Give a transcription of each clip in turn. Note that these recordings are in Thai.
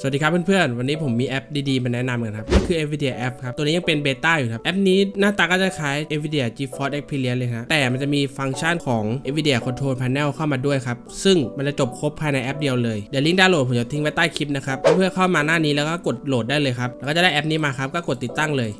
สวัสดีครับเพื่อนๆ วันนี้ผมมีแอปดีๆ มาแนะนำกันครับก็คือ NVIDIA App ครับ ตัวนี้ยังเป็นเบต้าอยู่ครับ แอปนี้หน้าตาก็จะคล้าย NVIDIA GeForce Experience เลยครับแต่มันจะมีฟังก์ชันของ NVIDIA Control Panel เข้ามาด้วยครับ ซึ่งมันจะจบครบภายในแอปเดียวเลย เดี๋ยวลิงก์ดาวน์โหลดผมจะทิ้งไว้ใต้คลิปนะครับ เพื่อนๆเข้ามาหน้านี้แล้วก็กดโหลดได้เลยครับ แล้วก็จะได้แอปนี้มาครับ ก็กดติดตั้งเลย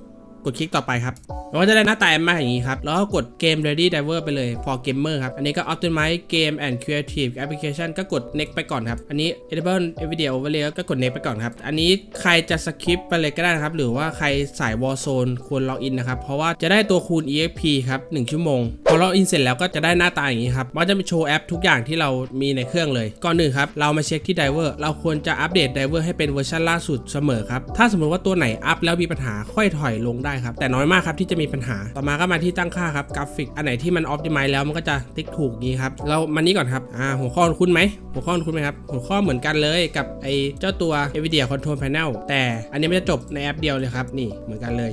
กดคลิกต่อไปครับแล้วก็จะได้หน้าตาแอปมาอย่างนี้ครับ แล้วก็กดเกม Ready Diver ไปเลย for gamer ครับ อันนี้ก็ Optimize Game and Creative Application ก็กด next ไปก่อนครับ อันนี้ Enable NVIDIA Overlay ก็กด next ไปก่อนครับ อันนี้ใครจะสคิปไปเลยก็ได้นะครับ หรือว่าใครสาย Warzone ควรล็อกอินนะครับ เพราะว่าจะได้ตัวคูณ EXP ครับ 1 ชั่วโมง พอล็อกอินเสร็จแล้วก็จะได้หน้าตาอย่างนี้ครับมันจะมีโชว์แอปทุกอย่างที่เรามีในเครื่องเลย ก่อนหนึ่งครับ เรามาเช็คที่ Diver เราควรจะอัปเดต Diver ให้เป็นเวอร์ชันล่าสุดเสมอครับ ถ้าสมมติว่าตัวไหนอัพแล้วมีปัญหาค่อยถอยลงได้ครับ แต่น้อยมากครับที่จะมีปัญหา ต่อมาก็มาที่ตั้งค่าครับกราฟิก อันไหนที่มันออฟติ i z e แล้วมันก็จะติ๊กถูกนี้ครับเรามานี้ก่อนครับอ่าหัวข้อคุ้นไหมหัวข้อคุ้นไหมครับหัวข้อเหมือนกันเลยกับไอเจ้าตัว NVIDIA Control Panel แต่อันนี้ไม่จะจบในแอปเดียวเลยครับนี่เหมือนกันเลย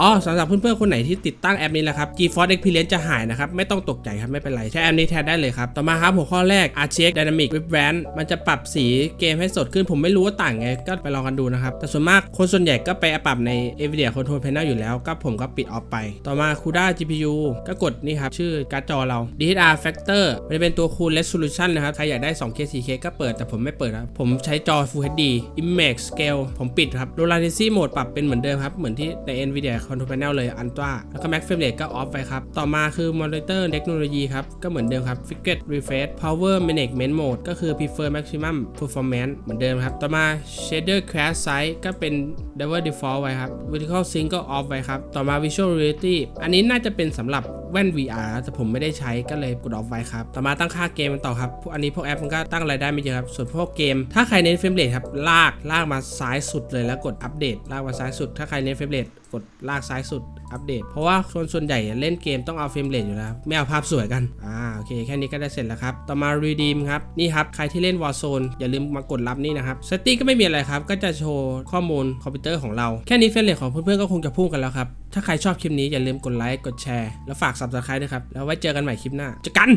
อ๋อสำหรับเพื่อนๆคนไหนที่ติดตั้งแอปนี้แล้วครับ GeForce Experience จะหายนะครับ ไม่ต้องตกใจครับ ไม่เป็นไร ใช้แอปนี้แทนได้เลยครับ ต่อมาครับ หัวข้อแรก RTX Dynamic Vibrant มันจะปรับสีเกมให้สดขึ้น ผมไม่รู้ว่าต่างไง ก็ไปลองกันดูนะครับ แต่ส่วนมากคนส่วนใหญ่ก็ไปปรับใน NVIDIA Control Panel อยู่แล้ว ก็ผมก็ปิดออฟไป ต่อมา CUDA GPU ก็กดนี่ครับชื่อการ์ดจอเรา DSR Factor มันจะเป็นตัวคูณ Resolution นะครับใครอยากได้ 2K 4K ก็เปิดแต่ผมไม่เปิดครับผมใช้จอ Full HD Image Scale ผมปิดครับ Rollancy Mode ปรับเป็นเหมือนเดิมครับเหมือนที่ใน NVIDIA คอนโทรลแพนเนลเลยอันตราแล้วก็แม็กเฟรมเลทก็ออฟไปครับ ต่อมาคือมอนิเตอร์เทคโนโลยีครับ ก็เหมือนเดิมครับฟิกเก็ตรีเฟรชพาวเวอร์แมเนจเมนต์โหมดก็คือพรีเฟิร์มัคซิมัมเพอร์ฟอร์แมนต์เหมือนเดิมครับ ต่อมาเชเดอร์แคร์ไซส์ก็เป็น double default ไว้ครับวิทีคอนซิงก็ออฟไว้ครับ ต่อมาวิชวลเรียลิตี้อันนี้น่าจะเป็นสำหรับแว่น VR แต่ผมไม่ได้ใช้ก็เลยกดออฟไว้ครับ ต่อมาตั้งค่าเกมกันต่อครับพวกอันนี้พวกแอปมันก็ตั้งรายได้ไม่เยอะครับ ส่วนพวกเกม ถ้าใครเน้นเฟรมเรทครับ ลากลากมาซ้ายสุดเลยแล้วกดอัปเดต ลากมาซ้ายสุด ถ้าใครเน้นเฟรมเรทกดลากซ้ายสุดอัปเดต เพราะว่าคนส่วนใหญ่เล่นเกมต้องเอาเฟรมเรทอยู่แล้วไม่เอาภาพสวยกัน อ่าโอเคแค่นี้ก็ได้เสร็จแล้วครับ ต่อมา redeem ครับ นี่ครับ ใครที่เล่น Warzone อย่าลืมมากดรับนี่นะครับ setting ก็ไม่มีอะไรครับ ก็จะโชว์ข้อมูลคอมพิวเตอร์ของเรา แค่นี้เฟรมเรทของเพื่อนๆก็คงจะพุ่งกันแล้วครับถ้าใครชอบคลิปนี้อย่าลืมกดไลค์กดแชร์แล้วฝาก subscribe ด้วยครับแล้วไว้เจอกันใหม่คลิปหน้าเจอกัน